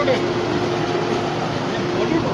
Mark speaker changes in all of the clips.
Speaker 1: ഞാൻ ഒന്നും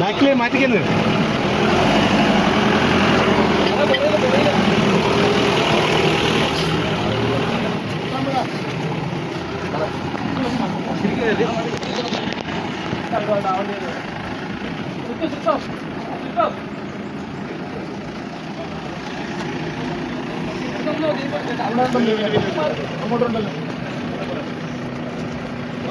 Speaker 1: ബാക്കിലെ മാറ്റിക്കുന്നത് അങ്ങോട്ടുണ്ടല്ലോ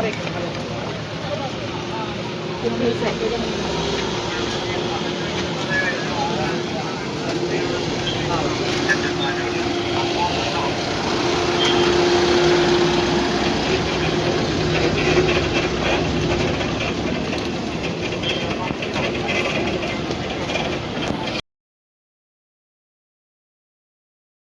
Speaker 1: আর এখানে